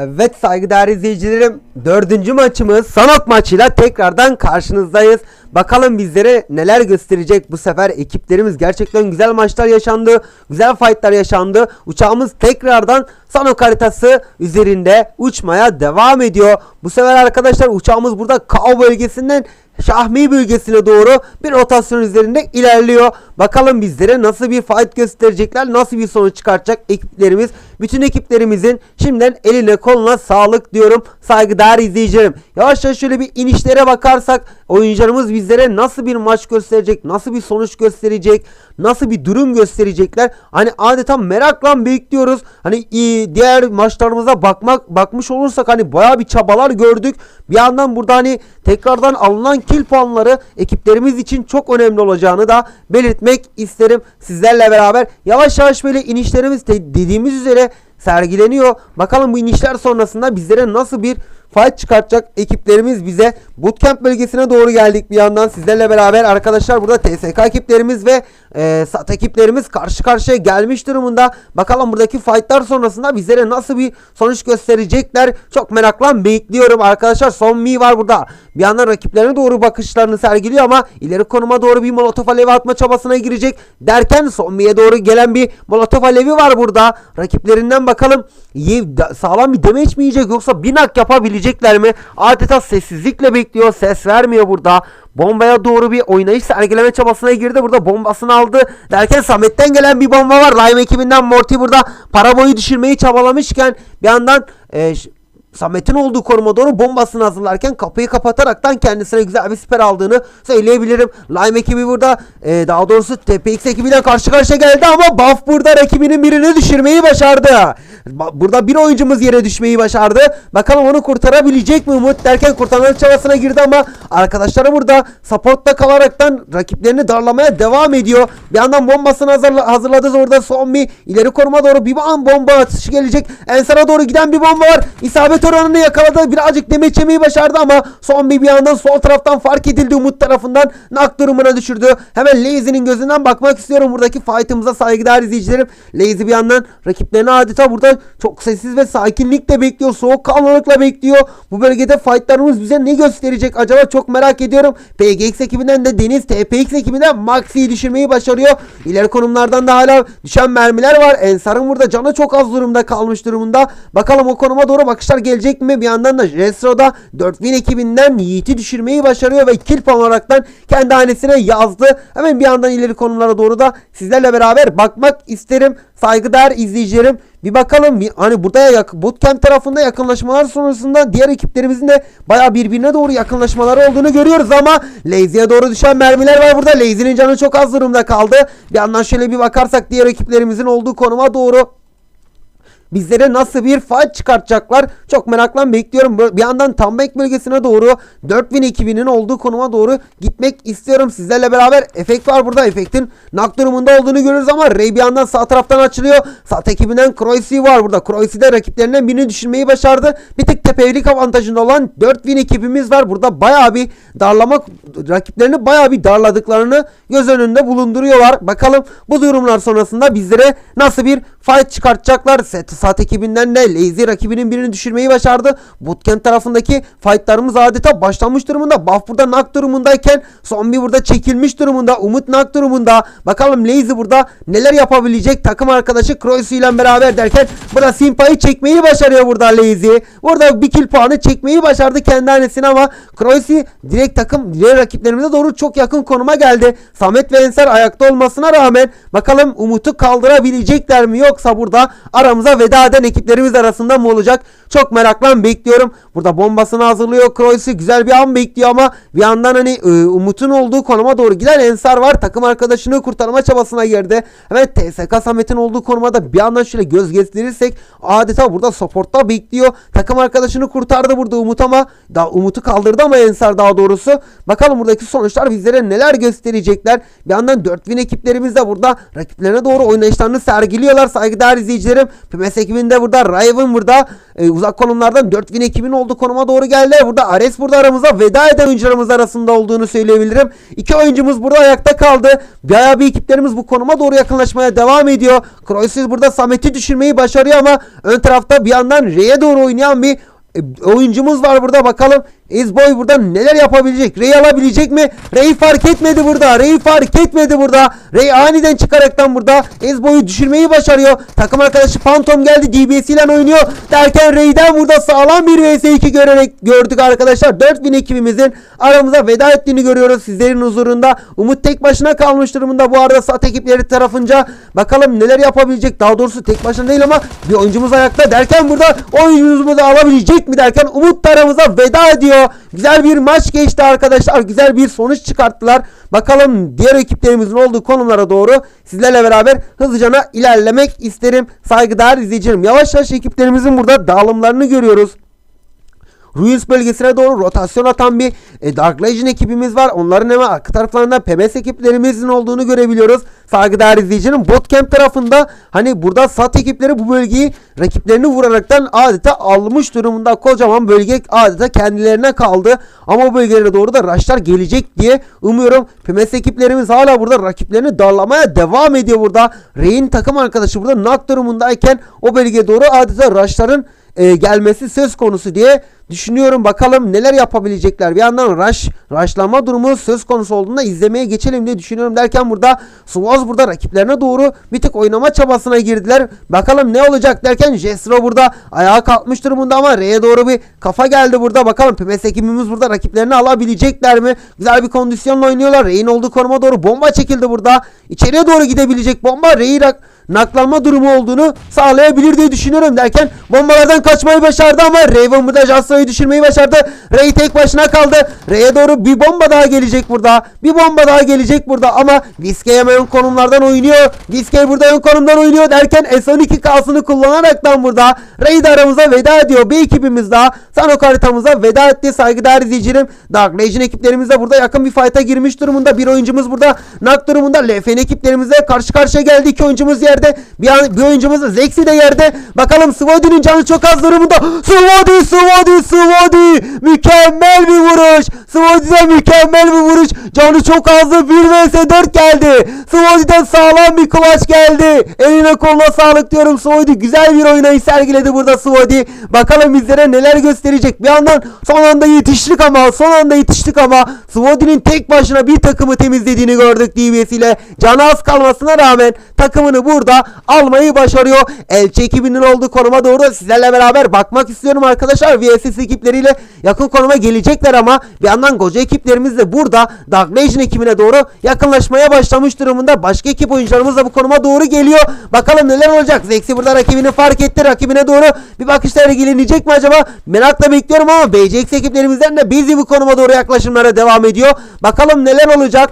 Evet saygıdeğer izleyicilerim dördüncü maçımız Sanok maçıyla tekrardan karşınızdayız. Bakalım bizlere neler gösterecek bu sefer ekiplerimiz gerçekten güzel maçlar yaşandı. Güzel fightlar yaşandı. Uçağımız tekrardan Sanok haritası üzerinde uçmaya devam ediyor. Bu sefer arkadaşlar uçağımız burada Kao bölgesinden Şahmi bölgesine doğru bir rotasyon üzerinde ilerliyor. Bakalım bizlere nasıl bir fight gösterecekler, nasıl bir sonuç çıkartacak ekiplerimiz. Bütün ekiplerimizin şimdiden eline koluna sağlık diyorum saygıdeğer izleyicilerim. Yavaş yavaş şöyle bir inişlere bakarsak oyuncularımız bizlere nasıl bir maç gösterecek, nasıl bir sonuç gösterecek, nasıl bir durum gösterecekler. Hani adeta merakla bekliyoruz. Hani e, diğer maçlarımıza bakmak bakmış olursak hani baya bir çabalar gördük. Bir yandan burada hani tekrardan alınan kill puanları ekiplerimiz için çok önemli olacağını da belirtmek isterim sizlerle beraber. Yavaş yavaş böyle inişlerimiz de dediğimiz üzere sergileniyor. Bakalım bu inişler sonrasında bizlere nasıl bir fight çıkartacak ekiplerimiz bize bootcamp bölgesine doğru geldik bir yandan. Sizlerle beraber arkadaşlar burada TSK ekiplerimiz ve e, SAT ekiplerimiz karşı karşıya gelmiş durumunda. Bakalım buradaki fightlar sonrasında bizlere nasıl bir sonuç gösterecekler? Çok merakla bekliyorum arkadaşlar. Son mi var burada? Bir yandan rakiplerine doğru bakışlarını sergiliyor ama ileri konuma doğru bir molotof alevi atma çabasına girecek derken son mi'ye doğru gelen bir molotof alevi var burada. Rakiplerinden bakalım. Sağlam bir damage mi yiyecek yoksa binak yapabilecekler mi? Adeta sessizlikle bekliyor. Ses vermiyor burada. Bombaya doğru bir oynayış sergileme çabasına girdi. Burada bombasını aldı derken Samet'ten gelen bir bomba var. Lime ekibinden Morty burada para boyu düşürmeyi çabalamışken bir yandan e, Samet'in olduğu koruma doğru bombasını hazırlarken kapıyı kapataraktan kendisine güzel bir siper aldığını söyleyebilirim. Lime ekibi burada e, daha doğrusu TPX ekibiyle karşı karşıya geldi ama Buff burada rakibinin birini düşürmeyi başardı. Ba- Burada bir oyuncumuz yere düşmeyi başardı. Bakalım onu kurtarabilecek mi Umut derken kurtarma çabasına girdi ama arkadaşları burada supportta kalaraktan rakiplerini darlamaya devam ediyor. Bir yandan bombasını hazırla- hazırladı orada son bir ileri koruma doğru bir an bomba atışı gelecek. Ensar'a doğru giden bir bomba var. İsabet oranını yakaladı. Birazcık demeç yemeyi başardı ama son bir bir yandan sol taraftan fark edildi Umut tarafından. Nak durumuna düşürdü. Hemen Lazy'nin gözünden bakmak istiyorum buradaki fight'ımıza saygıdeğer izleyicilerim. Lazy bir yandan rakiplerini adeta burada çok sessiz ve sakinlikle bekliyor. Soğukkanlılıkla bekliyor. Bu bölgede fightlarımız bize ne gösterecek acaba çok merak ediyorum. PGX ekibinden de Deniz TPX ekibinden Maxi'yi düşürmeyi başarıyor. İleri konumlardan da hala düşen mermiler var. Ensar'ın burada canı çok az durumda kalmış durumunda. Bakalım o konuma doğru bakışlar gelecek mi? Bir yandan da Restro'da 4000 ekibinden Yiğit'i düşürmeyi başarıyor ve kill puan olaraktan kendi hanesine yazdı. Hemen bir yandan ileri konumlara doğru da sizlerle beraber bakmak isterim. Saygıdeğer izleyicilerim. Bir bakalım bir, hani burada yak bootcamp tarafında yakınlaşmalar sonrasında diğer ekiplerimizin de baya birbirine doğru yakınlaşmaları olduğunu görüyoruz ama Lazy'ye doğru düşen mermiler var burada. Lazy'nin canı çok az durumda kaldı. Bir yandan şöyle bir bakarsak diğer ekiplerimizin olduğu konuma doğru bizlere nasıl bir fight çıkartacaklar çok merakla bekliyorum. Bir yandan Tambek bölgesine doğru 4000 ekibinin olduğu konuma doğru gitmek istiyorum. Sizlerle beraber efekt var burada. Efektin nak durumunda olduğunu görürüz ama Ray bir yandan sağ taraftan açılıyor. Sağ ekibinden Croissy var burada. Croissy de rakiplerinden birini düşürmeyi başardı. Bir tık tepevilik avantajında olan 4000 ekibimiz var. Burada bayağı bir darlamak rakiplerini bayağı bir darladıklarını göz önünde bulunduruyorlar. Bakalım bu durumlar sonrasında bizlere nasıl bir fight çıkartacaklar. Set Sat ekibinden de Lazy rakibinin birini düşürmeyi başardı. Bootcamp tarafındaki fightlarımız adeta başlamış durumunda. Buff burada nak durumundayken Zombie burada çekilmiş durumunda. Umut nak durumunda. Bakalım Lazy burada neler yapabilecek takım arkadaşı Croissy ile beraber derken burada Simpa'yı çekmeyi başarıyor burada Lazy. Burada bir kill puanı çekmeyi başardı kendi hanesine ama Croissy direkt takım diğer rakiplerimize doğru çok yakın konuma geldi. Samet ve Ensar ayakta olmasına rağmen bakalım Umut'u kaldırabilecekler mi yoksa burada aramıza veda eden ekiplerimiz arasında mı olacak? Çok merakla bekliyorum. Burada bombasını hazırlıyor. Croissy güzel bir an bekliyor ama bir yandan hani e, Umut'un olduğu konuma doğru giden Ensar var. Takım arkadaşını kurtarma çabasına girdi. Evet TSK Samet'in olduğu konuma bir yandan şöyle göz gezdirirsek adeta burada supportta bekliyor. Takım arkadaşını kurtardı burada Umut ama daha Umut'u kaldırdı ama Ensar daha doğrusu. Bakalım buradaki sonuçlar bizlere neler gösterecekler. Bir yandan 4000 ekiplerimiz de burada rakiplerine doğru oynayışlarını sergiliyorlar. Saygıdeğer izleyicilerim. PMS Ekibinde burada Raven burada e, uzak konumlardan 4000 ekibin olduğu konuma doğru geldi. Burada Ares burada aramıza veda eden oyuncularımız arasında olduğunu söyleyebilirim. İki oyuncumuz burada ayakta kaldı. Bayağı bir ekiplerimiz bu konuma doğru yakınlaşmaya devam ediyor. Kroysiz burada Samet'i düşürmeyi başarıyor ama ön tarafta bir yandan R'ye doğru oynayan bir e, oyuncumuz var burada bakalım Ezboy burada neler yapabilecek? Rey alabilecek mi? Rey fark etmedi burada. Rey fark etmedi burada. Rey aniden çıkaraktan burada Ezboy'u düşürmeyi başarıyor. Takım arkadaşı Phantom geldi. DBS ile oynuyor. Derken Rey'den burada sağlam bir vs2 görerek gördük arkadaşlar. 4000 ekibimizin aramıza veda ettiğini görüyoruz sizlerin huzurunda. Umut tek başına kalmış durumunda bu arada sat ekipleri tarafınca. Bakalım neler yapabilecek. Daha doğrusu tek başına değil ama bir oyuncumuz ayakta derken burada oyuncumuzu alabilecek mi derken Umut aramıza veda ediyor. Güzel bir maç geçti arkadaşlar. Güzel bir sonuç çıkarttılar. Bakalım diğer ekiplerimizin olduğu konumlara doğru sizlerle beraber hızlıca ilerlemek isterim. Saygıdeğer izleyicilerim. Yavaş yavaş ekiplerimizin burada dağılımlarını görüyoruz. Ruins bölgesine doğru rotasyon atan bir e, Dark Legion ekibimiz var. Onların hemen arka taraflarında PBS ekiplerimizin olduğunu görebiliyoruz. Saygıdeğer izleyicinin Bootcamp tarafında hani burada SAT ekipleri bu bölgeyi rakiplerini vuraraktan adeta almış durumunda. Kocaman bölge adeta kendilerine kaldı. Ama o bölgelere doğru da raşlar gelecek diye umuyorum. PMS ekiplerimiz hala burada rakiplerini darlamaya devam ediyor burada. Rey'in takım arkadaşı burada knock durumundayken o bölgeye doğru adeta raşların e, gelmesi söz konusu diye düşünüyorum. Bakalım neler yapabilecekler. Bir yandan rush, rushlama durumu söz konusu olduğunda izlemeye geçelim diye düşünüyorum derken burada Swaz burada rakiplerine doğru bir tık oynama çabasına girdiler. Bakalım ne olacak derken Jestro burada ayağa kalkmış durumunda ama R'ye doğru bir kafa geldi burada. Bakalım PMS ekibimiz burada rakiplerini alabilecekler mi? Güzel bir kondisyonla oynuyorlar. R'in olduğu konuma doğru bomba çekildi burada. İçeriye doğru gidebilecek bomba. R'yi rak naklanma durumu olduğunu sağlayabilir diye düşünüyorum derken bombalardan kaçmayı başardı ama Raven burada Jastro'yu düşürmeyi başardı. Ray tek başına kaldı. Ray'e doğru bir bomba daha gelecek burada. Bir bomba daha gelecek burada ama Viskey hemen ön konumlardan oynuyor. Viskey burada ön konumdan oynuyor derken S12 kalsını kullanaraktan burada Ray de aramıza veda ediyor. Bir ekibimiz daha Sanok haritamıza veda etti. Saygıdeğer izleyicilerim. Dark Legion ekiplerimiz de burada yakın bir fight'a girmiş durumunda. Bir oyuncumuz burada nak durumunda. LFN ekiplerimizle karşı karşıya geldi. İki oyuncumuz yerde. Bir, an, bir oyuncumuz da Zexi de yerde. Bakalım Swadi'nin canı çok az durumunda. Swadi, Swadi, Swadi. Mükemmel bir vuruş. Swadi'den mükemmel bir vuruş. Canı çok azdı. 1 vs 4 geldi. Swadi'den sağlam bir kulaç geldi. Eline koluna sağlık diyorum Swadi. Güzel bir oynayış sergiledi burada Swadi. Bakalım bizlere neler gösterecek. Bir yandan son anda yetiştik ama son anda yetiştik ama Swadi'nin tek başına bir takımı temizlediğini gördük DBS ile. Canı az kalmasına rağmen takımını burada almayı başarıyor. Elçi ekibinin olduğu konuma doğru sizlerle beraber bakmak istiyorum arkadaşlar. VSS ekipleriyle yakın konuma gelecekler ama bir yandan Goca ekiplerimiz de burada Dark Legion ekibine doğru yakınlaşmaya başlamış durumunda. Başka ekip oyuncularımız da bu konuma doğru geliyor. Bakalım neler olacak. Zexi burada rakibini fark etti. Rakibine doğru bir bakışla ilgilenecek mi acaba? Merakla bekliyorum ama BCX ekiplerimizden de Busy bu konuma doğru yaklaşımlara devam ediyor. Bakalım neler olacak.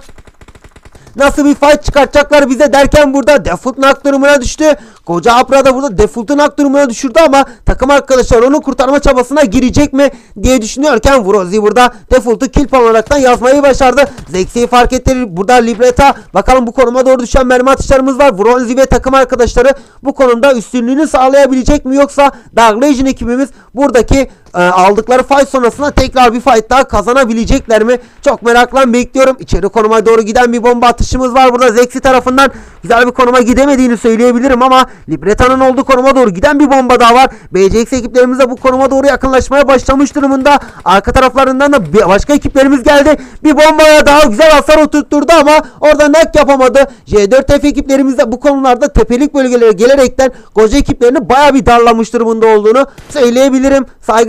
Nasıl bir fight çıkartacaklar bize derken burada Default knock durumuna düştü. Koca Apra da burada Default'u knock durumuna düşürdü ama takım arkadaşlar onu kurtarma çabasına girecek mi diye düşünüyorken Vrozi burada Default'u kill olaraktan yazmayı başardı. Zexi'yi fark etti. Burada Libreta bakalım bu konuma doğru düşen mermi atışlarımız var. Vrozi ve takım arkadaşları bu konumda üstünlüğünü sağlayabilecek mi yoksa Dark Legion ekibimiz buradaki e, aldıkları fight sonrasında tekrar bir fight daha kazanabilecekler mi? Çok merakla bekliyorum. İçeri konuma doğru giden bir bomba atışımız var burada Zexi tarafından. Güzel bir konuma gidemediğini söyleyebilirim ama Libreta'nın olduğu konuma doğru giden bir bomba daha var. BCX ekiplerimiz de bu konuma doğru yakınlaşmaya başlamış durumunda. Arka taraflarından da başka ekiplerimiz geldi. Bir bombaya daha güzel hasar oturtturdu ama orada nak yapamadı. J4F ekiplerimiz de bu konularda tepelik bölgelere gelerekten koca ekiplerini baya bir darlamış durumunda olduğunu söyleyebilirim.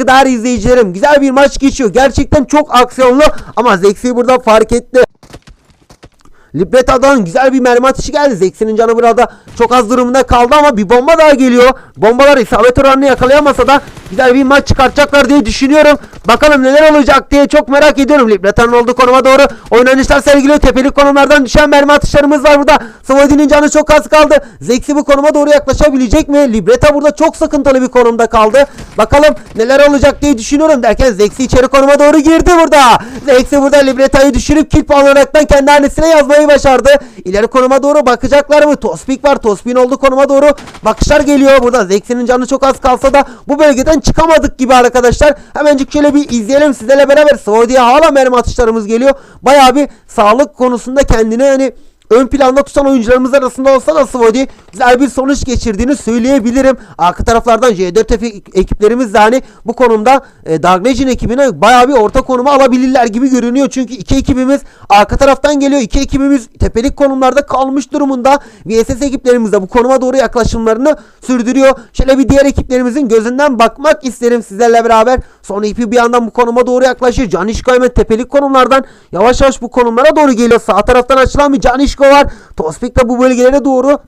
Saygıdeğer izleyicilerim. Güzel bir maç geçiyor. Gerçekten çok aksiyonlu ama Zexi burada fark etti. Libreta'dan güzel bir mermi atışı geldi. Zexi'nin canı burada çok az durumunda kaldı ama bir bomba daha geliyor. Bombalar isabet oranını yakalayamasa da güzel bir maç çıkartacaklar diye düşünüyorum. Bakalım neler olacak diye çok merak ediyorum. Libreta'nın olduğu konuma doğru oynanışlar sergiliyor. Tepelik konumlardan düşen mermi atışlarımız var burada. Swadi'nin canı çok az kaldı. Zexi bu konuma doğru yaklaşabilecek mi? Libreta burada çok sıkıntılı bir konumda kaldı. Bakalım neler olacak diye düşünüyorum derken Zexi içeri konuma doğru girdi burada. Zexi burada Libreta'yı düşürüp kill puan olaraktan kendi hanesine yazmaya almayı başardı. İleri konuma doğru bakacaklar mı? Tospik var. Tospik'in olduğu konuma doğru bakışlar geliyor. Burada Zexi'nin canı çok az kalsa da bu bölgeden çıkamadık gibi arkadaşlar. Hemencik şöyle bir izleyelim sizlerle beraber. Saudi'ye hala mermi atışlarımız geliyor. Bayağı bir sağlık konusunda kendini hani ön planda tutan oyuncularımız arasında olsa da Svodi güzel bir sonuç geçirdiğini söyleyebilirim. Arka taraflardan J4F ekiplerimiz de hani bu konumda e, Dark Legion ekibine bayağı bir orta konuma alabilirler gibi görünüyor. Çünkü iki ekibimiz arka taraftan geliyor. İki ekibimiz tepelik konumlarda kalmış durumunda. VSS ekiplerimiz de bu konuma doğru yaklaşımlarını sürdürüyor. Şöyle bir diğer ekiplerimizin gözünden bakmak isterim sizlerle beraber. Son ipi bir yandan bu konuma doğru yaklaşıyor. Canişko hemen tepelik konumlardan yavaş yavaş bu konumlara doğru geliyor. Sağ taraftan açılan bir Canişko var. Tospik de bu bölgelere doğru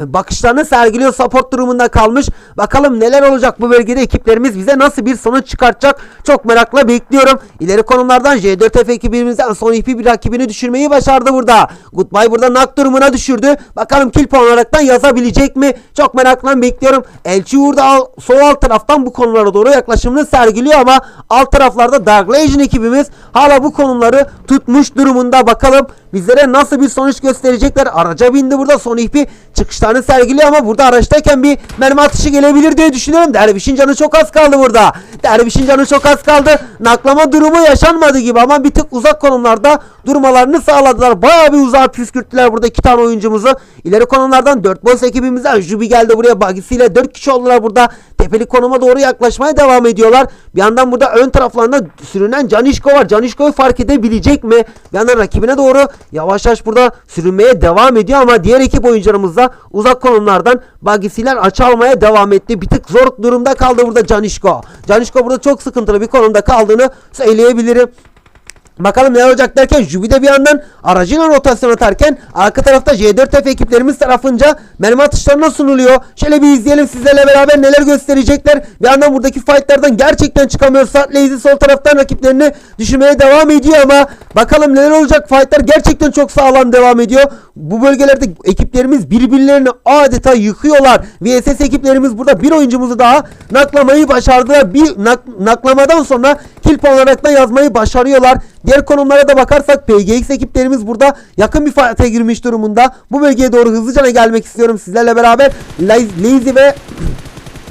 bakışlarını sergiliyor support durumunda kalmış. Bakalım neler olacak bu bölgede ekiplerimiz bize nasıl bir sonuç çıkartacak çok merakla bekliyorum. İleri konumlardan J4F ekibimizden son ipi bir rakibini düşürmeyi başardı burada. Goodbye burada nak durumuna düşürdü. Bakalım kill puan olaraktan yazabilecek mi? Çok merakla bekliyorum. Elçi Uğur da al, sol alt taraftan bu konulara doğru yaklaşımını sergiliyor ama alt taraflarda Dark Legion ekibimiz hala bu konumları tutmuş durumunda. Bakalım bizlere nasıl bir sonuç gösterecekler. Araca bindi burada son ipi çıkışlarını sergiliyor ama burada araçtayken bir mermi atışı gelebilir diye düşünüyorum. Derviş'in canı çok az kaldı burada. Derviş'in canı çok az kaldı. Naklama durumu yaşanmadı gibi ama bir tık uzak konumlarda durmalarını sağladılar. Bayağı bir uzağa püskürttüler burada iki tane oyuncumuzu. İleri konumlardan 4 boss ekibimizden Jubi geldi buraya bagisiyle 4 kişi oldular burada. Tepeli konuma doğru yaklaşmaya devam ediyorlar. Bir yandan burada ön taraflarında sürünen Canişko var. Canişko'yu fark edebilecek mi? Bir yandan rakibine doğru yavaş yavaş burada sürünmeye devam ediyor ama diğer ekip oyuncularımız da uzak konumlardan bagisiler açı almaya devam etti. Bir tık zor durumda kaldı burada Canişko. Canişko burada çok sıkıntılı bir konumda kaldığını söyleyebilirim. Bakalım ne olacak derken Jubi de bir yandan aracıyla rotasyon atarken arka tarafta J4F ekiplerimiz tarafınca mermi atışlarına sunuluyor. Şöyle bir izleyelim sizlerle beraber neler gösterecekler. Bir yandan buradaki fightlardan gerçekten çıkamıyor. Sat sol taraftan rakiplerini düşürmeye devam ediyor ama bakalım neler olacak. Fightlar gerçekten çok sağlam devam ediyor. Bu bölgelerde ekiplerimiz birbirlerini adeta yıkıyorlar. VSS ekiplerimiz burada bir oyuncumuzu daha naklamayı başardılar. Bir nak, naklamadan sonra kill olarak da yazmayı başarıyorlar. Diğer konumlara da bakarsak PGX ekiplerimiz burada yakın bir fight'a girmiş durumunda. Bu bölgeye doğru hızlıca gelmek istiyorum sizlerle beraber. Laz- Lazy ve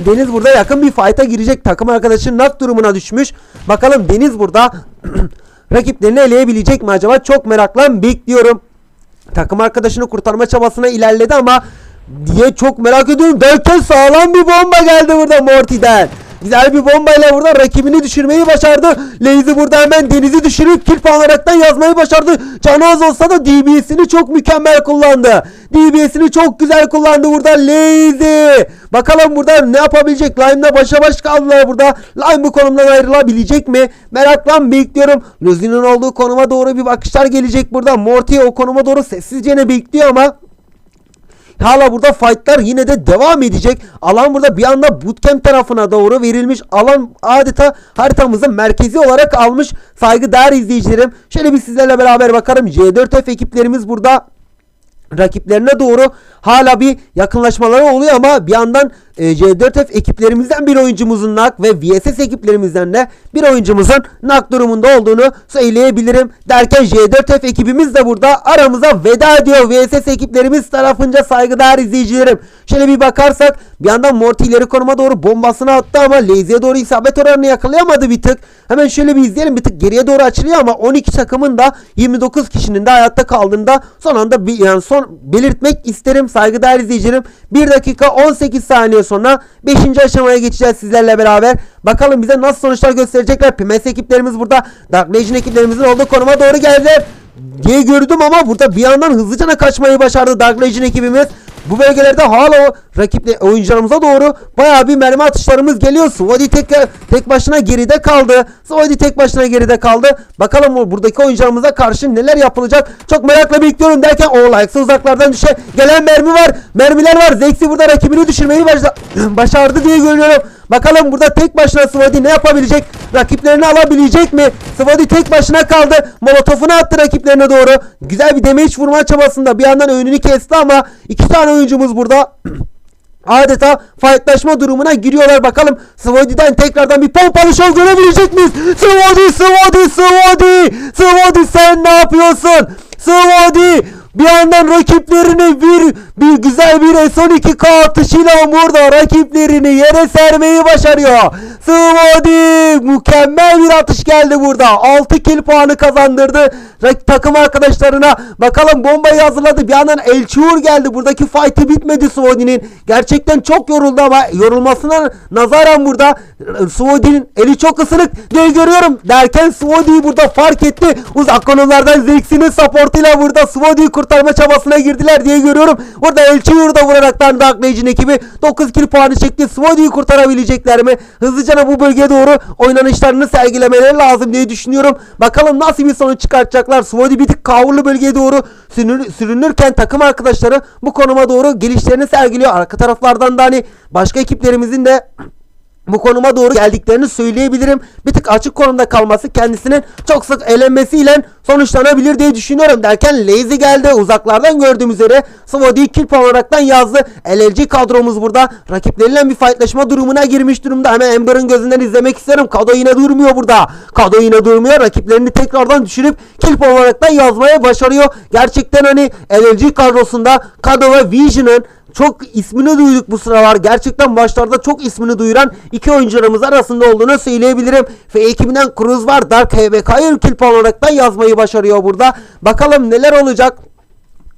Deniz burada yakın bir fight'a girecek. Takım arkadaşı nak durumuna düşmüş. Bakalım Deniz burada rakiplerini eleyebilecek mi acaba? Çok merakla bekliyorum. Takım arkadaşını kurtarma çabasına ilerledi ama diye çok merak ediyorum. Derken sağlam bir bomba geldi burada Morty'den. Güzel bir bombayla burada rakibini düşürmeyi başardı. Lazy burada hemen Deniz'i düşürüp kill puan olaraktan yazmayı başardı. Canı az olsa da DBS'ini çok mükemmel kullandı. DBS'ini çok güzel kullandı burada Lazy. Bakalım burada ne yapabilecek? Lime'la başa baş kaldılar burada. Lime bu konumdan ayrılabilecek mi? Merakla bekliyorum. Lazy'nin olduğu konuma doğru bir bakışlar gelecek burada. Morty o konuma doğru sessizce ne bekliyor ama Hala burada fightlar yine de devam edecek. Alan burada bir anda bootcamp tarafına doğru verilmiş. Alan adeta haritamızın merkezi olarak almış. Saygıdeğer izleyicilerim. Şöyle bir sizlerle beraber bakarım. J4F ekiplerimiz burada rakiplerine doğru hala bir yakınlaşmaları oluyor ama bir yandan C4F ekiplerimizden bir oyuncumuzun nak ve VSS ekiplerimizden de bir oyuncumuzun nak durumunda olduğunu söyleyebilirim. Derken J4F ekibimiz de burada aramıza veda ediyor. VSS ekiplerimiz tarafınca saygıdeğer izleyicilerim. Şöyle bir bakarsak bir yandan Morty ileri konuma doğru bombasını attı ama Lazy'e doğru isabet oranını yakalayamadı bir tık. Hemen şöyle bir izleyelim bir tık geriye doğru açılıyor ama 12 takımın da 29 kişinin de hayatta kaldığında son anda bir yani son belirtmek isterim saygıdeğer izleyicilerim. 1 dakika 18 saniye sonra 5. aşamaya geçeceğiz sizlerle beraber. Bakalım bize nasıl sonuçlar gösterecekler. Pimes ekiplerimiz burada. Dark Legion ekiplerimizin olduğu konuma doğru geldiler diye gördüm ama burada bir yandan hızlıca kaçmayı başardı Dark Legion ekibimiz. Bu bölgelerde hala o rakiple oyuncularımıza doğru bayağı bir mermi atışlarımız geliyor. Swadi tek, tek başına geride kaldı. Swadi tek başına geride kaldı. Bakalım buradaki oyuncularımıza karşı neler yapılacak. Çok merakla bekliyorum derken o Likes'ı uzaklardan düşe gelen mermi var. Mermiler var. Zexi burada rakibini düşürmeyi başardı diye görüyorum. Bakalım burada tek başına Swadi ne yapabilecek? Rakiplerini alabilecek mi? Swadi tek başına kaldı. Molotofunu attı rakiplerine doğru. Güzel bir damage vurma çabasında bir yandan önünü kesti ama iki tane oyuncumuz burada. Adeta fightlaşma durumuna giriyorlar bakalım Swadi'den tekrardan bir pompalı şov görebilecek miyiz? Swadi, Swadi, Swadi! Swadi sen ne yapıyorsun? Swadi bir yandan rakiplerini bir bir güzel bir S12K atışıyla burada rakiplerini yere sermeyi başarıyor. Swadi mükemmel bir atış geldi burada. 6 kill puanı kazandırdı. Takım arkadaşlarına bakalım bombayı hazırladı. Bir yandan Elçiur geldi. Buradaki fight'ı bitmedi Swadi'nin. Gerçekten çok yoruldu ama yorulmasına nazaran burada e, Swadi'nin eli çok ısınık diye görüyorum. Derken Swadi'yi burada fark etti. Uzak konumlardan Zex'inin supportuyla burada Swadi'yi kurtarma çabasına girdiler diye görüyorum. Burada Elçiur'u da vuraraktan Dark Legion ekibi 9 kill puanı çekti. Swadi'yi kurtarabilecekler mi? Hızlıca bu bölgeye doğru oynanışlarını sergilemeleri lazım diye düşünüyorum. Bakalım nasıl bir sonuç çıkartacaklar. Swadi bir tık kavurlu bölgeye doğru sürünür- sürünürken takım arkadaşları bu konuma doğru gelişlerini sergiliyor. Arka taraflardan da hani başka ekiplerimizin de bu konuma doğru geldiklerini söyleyebilirim. Bir tık açık konumda kalması kendisinin çok sık elenmesiyle sonuçlanabilir diye düşünüyorum derken Lazy geldi. Uzaklardan gördüğüm üzere Swadi'yi kill olaraktan yazdı. LLG kadromuz burada rakipleriyle bir fightlaşma durumuna girmiş durumda. Hemen Ember'ın gözünden izlemek isterim. Kado yine durmuyor burada. Kado yine durmuyor. Rakiplerini tekrardan düşürüp kill olaraktan yazmaya başarıyor. Gerçekten hani LLG kadrosunda Kado ve Vision'ın çok ismini duyduk bu sıralar. Gerçekten başlarda çok ismini duyuran iki oyuncularımız arasında olduğunu söyleyebilirim. Ve ekibinden Cruz var. Dark HBK'yı kill puan olarak da yazmayı başarıyor burada. Bakalım neler olacak.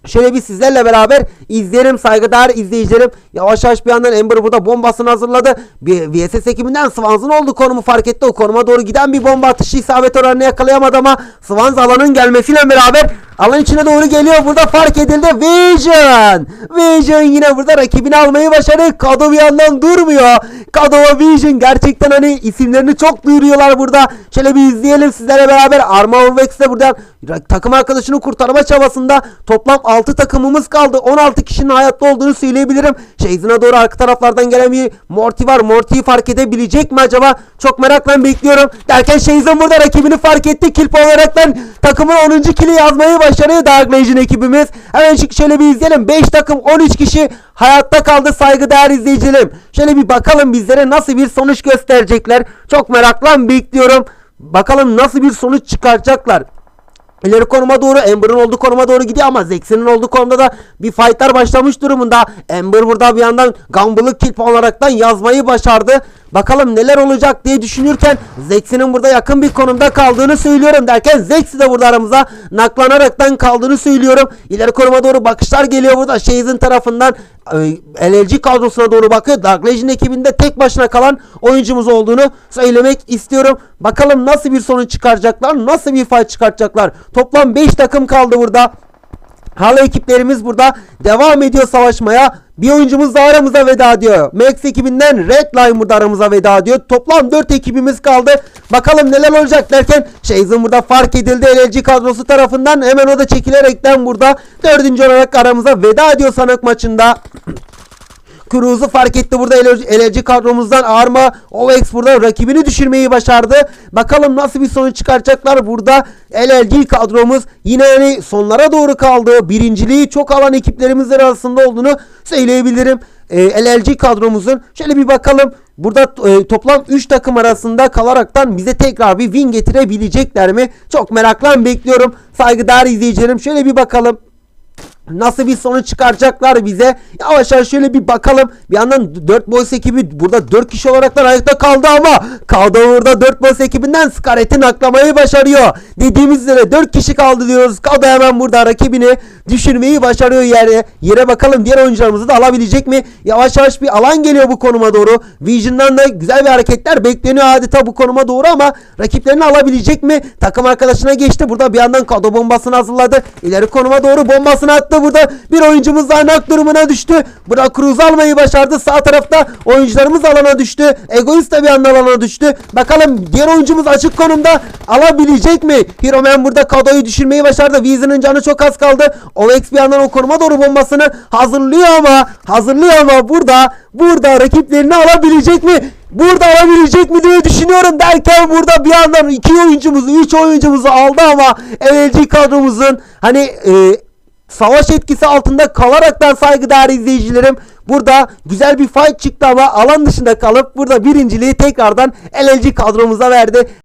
Şöyle bir sizlerle beraber izleyelim saygıdeğer izleyicilerim. Yavaş yavaş bir yandan Ember burada bombasını hazırladı. Bir VSS ekibinden Swans'ın olduğu konumu fark etti. O konuma doğru giden bir bomba atışı isabet oranını yakalayamadı ama Swans alanın gelmesiyle beraber alan içine doğru geliyor. Burada fark edildi. Vision. Vision yine burada rakibini almayı başardı. Kado bir yandan durmuyor. Kado ve Vision gerçekten hani isimlerini çok duyuruyorlar burada. Şöyle bir izleyelim sizlerle beraber. Arma Orvex de buradan takım arkadaşını kurtarma çabasında toplam 6 takımımız kaldı. 16 kişinin hayatta olduğunu söyleyebilirim. Şeyzine doğru arka taraflardan gelen bir Morty var. Morty'yi fark edebilecek mi acaba? Çok merakla bekliyorum. Derken Şeyzen burada rakibini fark etti. Kill puan olaraktan takımın 10. kili yazmayı başarıyor Dark Legion ekibimiz. Hemen şöyle bir izleyelim. 5 takım 13 kişi hayatta kaldı saygıdeğer izleyicilerim. Şöyle bir bakalım bizlere nasıl bir sonuç gösterecekler. Çok merakla bekliyorum. Bakalım nasıl bir sonuç çıkaracaklar. İleri konuma doğru Ember'ın olduğu konuma doğru gidiyor ama Zex'in olduğu konumda da bir fightlar başlamış durumunda. Ember burada bir yandan Gumball'ı kill olaraktan yazmayı başardı. Bakalım neler olacak diye düşünürken Zex'in burada yakın bir konumda kaldığını söylüyorum derken Zex de burada aramıza naklanaraktan kaldığını söylüyorum. İleri konuma doğru bakışlar geliyor burada. Shaze'in tarafından e, LLG kadrosuna doğru bakıyor. Dark Legion ekibinde tek başına kalan oyuncumuz olduğunu söylemek istiyorum. Bakalım nasıl bir sonuç çıkaracaklar, nasıl bir fight çıkartacaklar. Toplam 5 takım kaldı burada. Hala ekiplerimiz burada devam ediyor savaşmaya. Bir oyuncumuz da aramıza veda ediyor. Max ekibinden Redline burada aramıza veda ediyor. Toplam 4 ekibimiz kaldı. Bakalım neler olacak derken Shazen burada fark edildi LLG kadrosu tarafından. Hemen o da çekilerekten burada dördüncü olarak aramıza veda ediyor sanık maçında. Cruz'u fark etti burada LG kadromuzdan Arma Ovex burada rakibini düşürmeyi başardı. Bakalım nasıl bir sonuç çıkaracaklar burada. LLG kadromuz yine hani sonlara doğru kaldı. Birinciliği çok alan ekiplerimiz arasında olduğunu söyleyebilirim. E, LLG kadromuzun şöyle bir bakalım. Burada e, toplam 3 takım arasında kalaraktan bize tekrar bir win getirebilecekler mi? Çok merakla bekliyorum. Saygıdeğer izleyicilerim şöyle bir bakalım. Nasıl bir sonuç çıkaracaklar bize? Yavaş yavaş şöyle bir bakalım. Bir yandan 4 boys ekibi burada 4 kişi olaraktan ayakta kaldı ama kaldı burada 4 boys ekibinden Scarlett'i naklamayı başarıyor. Dediğimiz üzere 4 kişi kaldı diyoruz. Kaldı hemen burada rakibini düşürmeyi başarıyor yere. Yere bakalım diğer oyuncularımızı da alabilecek mi? Yavaş yavaş bir alan geliyor bu konuma doğru. Vision'dan da güzel bir hareketler bekleniyor adeta bu konuma doğru ama rakiplerini alabilecek mi? Takım arkadaşına geçti. Burada bir yandan kado bombasını hazırladı. İleri konuma doğru bombasını attı burada. Bir oyuncumuz daha nak durumuna düştü. Burada Cruz almayı başardı. Sağ tarafta oyuncularımız alana düştü. Egoist de bir anda alana düştü. Bakalım diğer oyuncumuz açık konumda alabilecek mi? Hero Man burada Kado'yu düşürmeyi başardı. Weezy'nin canı çok az kaldı. Ovex bir yandan o konuma doğru bombasını hazırlıyor ama hazırlıyor ama burada burada rakiplerini alabilecek mi? Burada alabilecek mi diye düşünüyorum derken burada bir yandan iki oyuncumuzu, üç oyuncumuzu aldı ama LLG kadromuzun hani e, savaş etkisi altında kalaraktan saygıdeğer izleyicilerim burada güzel bir fight çıktı ama alan dışında kalıp burada birinciliği tekrardan LLG kadromuza verdi.